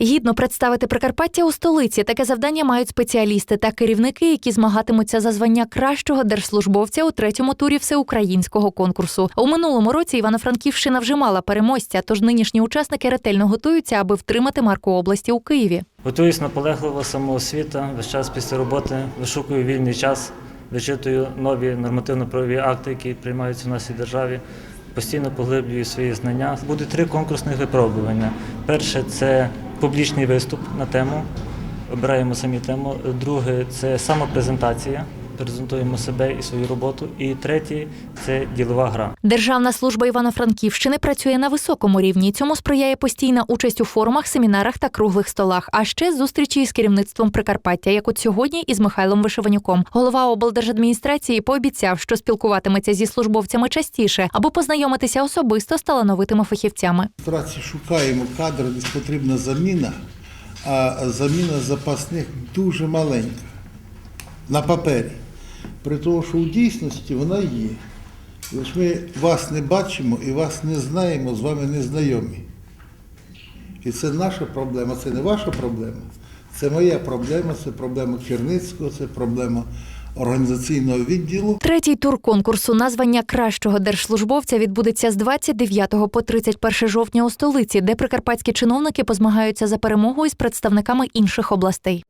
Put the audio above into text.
Гідно представити Прикарпаття у столиці. Таке завдання мають спеціалісти та керівники, які змагатимуться за звання кращого держслужбовця у третьому турі всеукраїнського конкурсу. У минулому році Івано-Франківщина вже мала переможця, тож нинішні учасники ретельно готуються, аби втримати марку області у Києві. Готуюсь наполегливо самоосвіта, весь час після роботи вишукую вільний час, вичитую нові нормативно-правові акти, які приймаються в нашій державі. Постійно поглиблюю свої знання. Буде три конкурсних випробування. Перше це публічний виступ на тему. Обираємо самі тему. Друге це самопрезентація. Презентуємо себе і свою роботу. І третє це ділова гра. Державна служба Івано-Франківщини працює на високому рівні. Цьому сприяє постійна участь у форумах, семінарах та круглих столах. А ще зустрічі із керівництвом Прикарпаття, як от сьогодні із Михайлом Вишиванюком. Голова облдержадміністрації пообіцяв, що спілкуватиметься зі службовцями частіше, аби познайомитися особисто з талановитими фахівцями. Праці шукаємо кадри, десь потрібна заміна, а заміна запасних дуже маленька на папері. При тому, що у дійсності вона є. Лише ми вас не бачимо і вас не знаємо, з вами не знайомі. І це наша проблема, це не ваша проблема. Це моя проблема, це проблема керівництва, це проблема організаційного відділу. Третій тур конкурсу на звання кращого держслужбовця відбудеться з 29 по 31 жовтня у столиці, де прикарпатські чиновники позмагаються за перемогу із представниками інших областей.